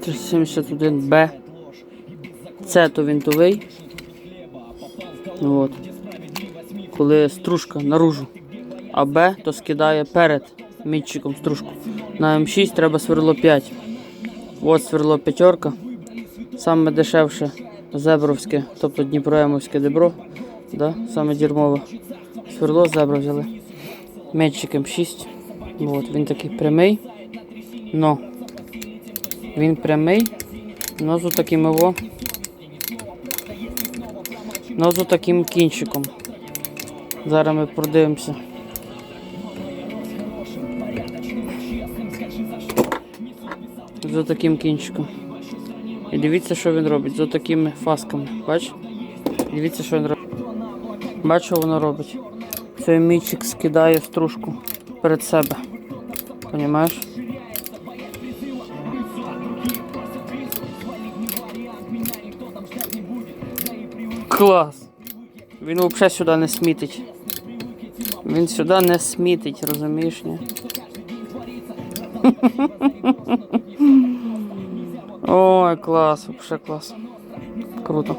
Це 71Б. Це то винтовий. От. Коли стружка наружу. А Б то скидає перед мітчиком стружку. На М6 треба сверло 5. От сверло п'ятерка. Саме дешевше зебровське, тобто Дніпроємовське дебро. Да? Саме дірмове. Сверло зебра взяли. Метчик М6. От, він такий прямий. Но він прямий. Но з таким його. Но з таким кінчиком. Зараз ми продивимося. З таким кінчиком. І дивіться, що він робить з такими фасками. Бач? Дивіться, що він робить. Бач, що воно робить. Цей мічик скидає стружку перед себе. Понімаєш? Клас! Він взагалі сюди не смітить. Він сюди не смітить, розумієш, ні? Ой, клас, взагалі клас. Круто.